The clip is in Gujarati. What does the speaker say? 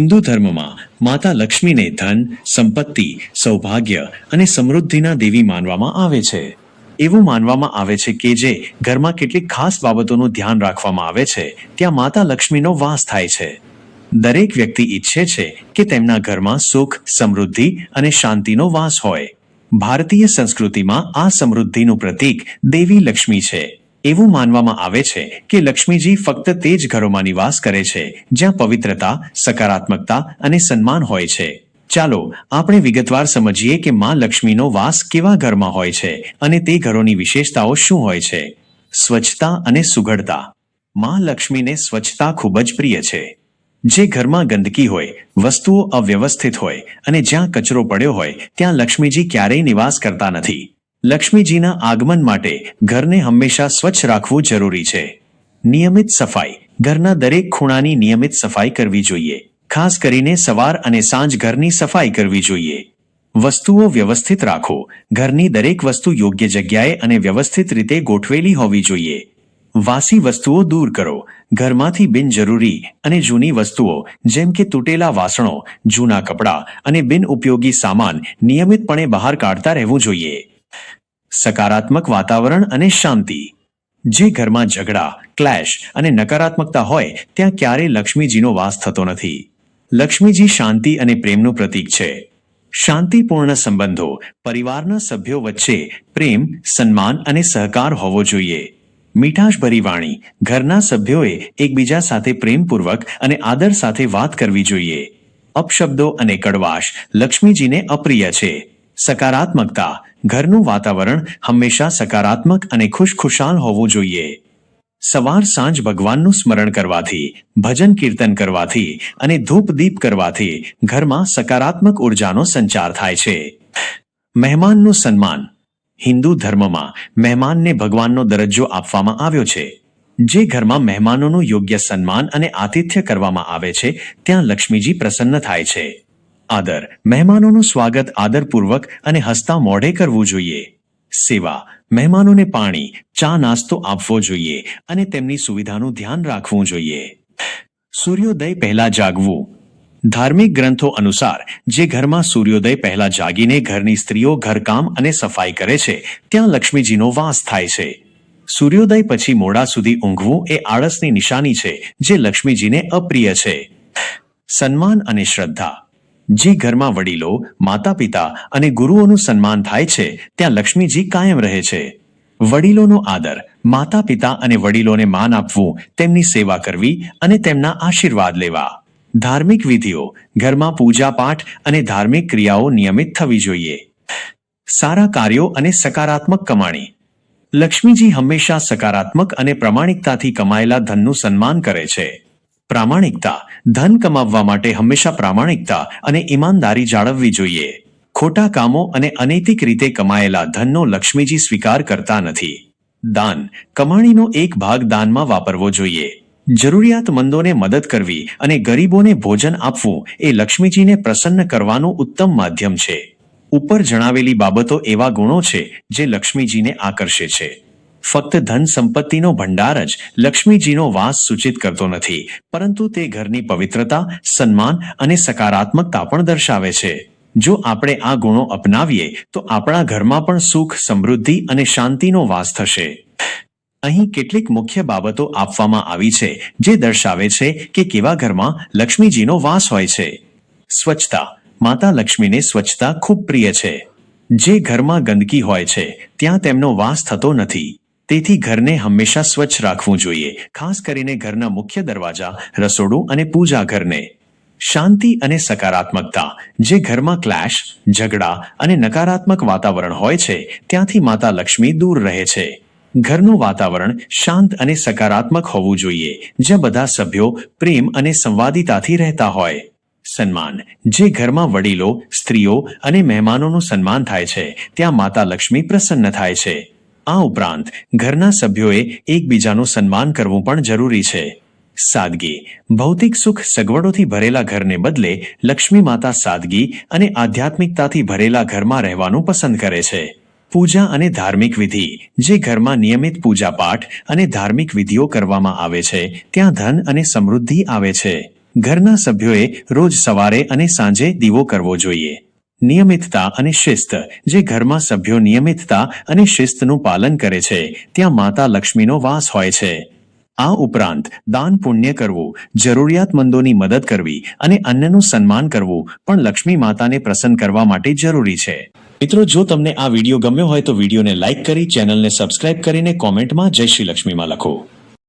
હિન્દુ ધર્મમાં માતા લક્ષ્મીને ધન, સંપત્તિ, સૌભાગ્ય અને સમૃદ્ધિના દેવી માનવામાં આવે છે. એવું માનવામાં આવે છે કે જે ઘરમાં કેટલીક ખાસ બાબતોનું ધ્યાન રાખવામાં આવે છે, ત્યાં માતા લક્ષ્મીનો વાસ થાય છે. દરેક વ્યક્તિ ઈચ્છે છે કે તેમના ઘરમાં સુખ, સમૃદ્ધિ અને શાંતિનો વાસ હોય. ભારતીય સંસ્કૃતિમાં આ સમૃદ્ધિનું પ્રતીક દેવી લક્ષ્મી છે. એવું માનવામાં આવે છે કે લક્ષ્મીજી ફક્ત તે જ ઘરોમાં નિવાસ કરે છે, જ્યાં પવિત્રતા, સકારાત્મકતા અને સન્માન હોય છે. ચાલો, આપણે વિગતવાર સમજીએ કે માં લક્ષ્મીનો વાસ કેવા ઘરમાં હોય છે અને તે ઘરોની વિશેષતાઓ શું હોય છે. સ્વચ્છતા અને સુઘડતા. માં લક્ષ્મીને સ્વચ્છતા ખૂબ જ પ્રિય છે. જે ઘરમાં ગંદકી હોય, વસ્તુઓ અવ્યવસ્થિત હોય અને જ્યાં કચરો પડ્યો હોય, ત્યાં લક્ષ્મીજી ક્યારેય નિવાસ કરતા નથી. લક્ષ્મીજીના આગમન માટે ઘરને હંમેશા સ્વચ્છ રાખવું જરૂરી છે. નિયમિત સફાઈ. ઘરના દરેક ખૂણાની નિયમિત સફાઈ કરવી જોઈએ. ખાસ કરીને સવાર અને સાંજ ઘરની સફાઈ કરવી જોઈએ. વસ્તુઓ વ્યવસ્થિત રાખો. ઘરની દરેક વસ્તુ યોગ્ય જગ્યાએ અને વ્યવસ્થિત રીતે ગોઠવેલી હોવી જોઈએ. વાસી વસ્તુઓ દૂર કરો. ઘરમાંથી બિનજરૂરી અને જૂની વસ્તુઓ, જેમ કે તૂટેલા વાસણો, જૂના કપડાં અને બિનઉપયોગી સામાન નિયમિતપણે બહાર કાઢતા રહેવું જોઈએ. સકારાત્મક વાતાવરણ અને શાંતિ. જે ઘરમાં ઝઘડા, ક્લેશ અને નકારાત્મકતા હોય, ત્યાં ક્યારેય લક્ષ્મીજીનો વાસ થતો નથી. લક્ષ્મીજી શાંતિ અને પ્રેમનું પ્રતીક છે. શાંતિપૂર્ણ સંબંધો, પરિવારના સભ્યો વચ્ચે પ્રેમ, સન્માન અને સહકાર હોવો જોઈએ. મીઠાશભરી વાણી ઘરના સભ્યોએ એકબીજા સાથે પ્રેમપૂર્વક અને આદર સાથે વાત કરવી જોઈએ. અપશબ્દો અને કડવાશ લક્ષ્મીજીને અપ્રિય છે. સકારાત્મકતા. ઘરનું વાતાવરણ હંમેશા સકારાત્મક અને ખુશખુશાલ હોવું જોઈએ. સવાર સાંજ ભગવાનનું સ્મરણ કરવાથી, ભજન કીર્તન કરવાથી અને ધૂપ દીપ કરવાથી ઘરમાં સકારાત્મક ઉર્જાનો સંચાર થાય છે. મહેમાનનું સન્માન. હિન્દુ ધર્મમાં મહેમાનને ભગવાનનો દરજ્જો આપવામાં આવ્યો છે. જે ઘરમાં મહેમાનોનું યોગ્ય સન્માન અને આતિથ્ય કરવામાં આવે છે, ત્યાં લક્ષ્મીજી પ્રસન્ન થાય છે. આદર. મહેમાનોનું સ્વાગત આદરપૂર્વક અને હસતા મોઢે કરવું જોઈએ. સેવા. મહેમાનોને પાણી, ચા નાસ્તો આપવો જોઈએ અને તેમની સુવિધાનું ધ્યાન રાખવું જોઈએ. સૂર્યોદય પહેલા જાગવું. ધાર્મિક ગ્રંથો અનુસાર, જે ઘરમાં સૂર્યોદય પહેલા જાગીને ઘરની સ્ત્રીઓ ઘરકામ અને સફાઈ કરે છે, ત્યાં લક્ષ્મીજીનો વાસ થાય છે. સૂર્યોદય પછી મોડા સુધી ઊંઘવું એ આળસની નિશાની છે, જે લક્ષ્મીજીને અપ્રિય છે. સન્માન અને શ્રદ્ધા. જે ઘરમાં વડીલો માતા પિતા અને ગુરુઓનું સન્માન થાય છે, ત્યાં લક્ષ્મીજી કાયમ રહે છે. વડીલોનો આદર માતા પિતા અને વડીલોને માન આપવું, તેમની સેવા કરવી અને તેમના આશીર્વાદ લેવા. ધાર્મિક વિધિઓ, ઘરમાં પૂજા પાઠ અને ધાર્મિક ક્રિયાઓ નિયમિત થવી જોઈએ. સારા કાર્યો અને સકારાત્મક કમાણી. લક્ષ્મીજી હંમેશા સકારાત્મક અને પ્રમાણિકતાથી કમાયેલા ધનનું સન્માન કરે છે. પ્રામાણિકતા, ધન કમાવવા માટે હંમેશા પ્રામાણિકતા અને ઈમાનદારી જાળવવી જોઈએ. ખોટા કામો અને અનૈતિક રીતે કમાયેલા ધનનો લક્ષ્મીજી સ્વીકાર કરતા નથી. દાન, કમાણીનો એક ભાગ દાનમાં વાપરવો જોઈએ. જરૂરિયાતમંદોને મદદ કરવી અને ગરીબોને ભોજન આપવું એ લક્ષ્મીજીને પ્રસન્ન કરવાનું ઉત્તમ માધ્યમ છે. ઉપર જણાવેલી બાબતો એવા ગુણો છે જે લક્ષ્મીજીને આકર્ષે છે. ફક્ત ધન સંપત્તિનો ભંડાર જ લક્ષ્મીજીનો વાસ સૂચિત કરતો નથી, પરંતુ તે ઘરની પવિત્રતા, સન્માન અને સકારાત્મકતા પણ દર્શાવે છે. જો આપણે આ ગુણો અપનાવીએ, તો આપણા ઘરમાં પણ સુખ, સમૃદ્ધિ અને શાંતિનો વાસ થશે. અહીં કેટલીક મુખ્ય બાબતો આપવામાં આવી છે, જે દર્શાવે છે કે કેવા ઘરમાં લક્ષ્મીજીનો વાસ હોય છે. સ્વચ્છતા. માતા લક્ષ્મીને સ્વચ્છતા ખૂબ પ્રિય છે. જે ઘરમાં ગંદકી હોય છે, ત્યાં તેમનો વાસ થતો નથી. તેથી ઘરને હંમેશા સ્વચ્છ રાખવું જોઈએ, ખાસ કરીને ઘરના મુખ્ય દરવાજા, રસોડું અને પૂજા ઘરને. શાંતિ અને સકારાત્મકતા, જે ઘરમાં ક્લેશ, ઝઘડા અને નકારાત્મક વાતાવરણ હોય છે, ત્યાંથી માતા લક્ષ્મી દૂર રહે છે. ઘરનું વાતાવરણ શાંત અને સકારાત્મક હોવું જોઈએ, જ્યાં બધા સભ્યો પ્રેમ અને સંવાદિતાથી રહેતા હોય. સન્માન, જે ઘરમાં વડીલો, સ્ત્રીઓ અને મહેમાનોનું સન્માન થાય છે, ત્યાં માતા લક્ષ્મી પ્રસન્ન થાય છે. આ ઉપરાંત ઘરના સભ્યોએ એકબીજાનું સન્માન કરવું પણ જરૂરી છે. સાદગી, ભૌતિક સુખ સગવડોથી ભરેલા ઘરને બદલે લક્ષ્મી માતા સાદગી અને આધ્યાત્મિકતાથી ભરેલા ઘરમાં રહેવાનું પસંદ કરે છે. પૂજા અને ધાર્મિક વિધિ, જે ઘરમાં નિયમિત પૂજા પાઠ અને ધાર્મિક વિધિઓ કરવામાં આવે છે, ત્યાં ધન અને સમૃદ્ધિ આવે છે. ઘરના સભ્યોએ રોજ સવારે અને સાંજે દીવો કરવો જોઈએ. નિયમિતતા અને શિસ્ત. જે ઘરમાં સભ્યો નિયમિતતા અને શિસ્તનું પાલન કરે છે, ત્યાં માતા લક્ષ્મીનો વાસ હોય છે. આ ઉપરાંત દાન પુણ્ય કરવું, જરૂરિયાતમંદોની મદદ કરવી અને અન્યનું સન્માન કરવું પણ લક્ષ્મી માતાને પ્રસન્ન કરવા માટે જરૂરી છે. મિત્રો, જો તમને આ વીડિયો ગમ્યો હોય તો વિડીયોને લાઇક કરી, ચેનલને સબસ્ક્રાઇબ કરીને કોમેન્ટમાં જય શ્રી લક્ષ્મીમાં લખો.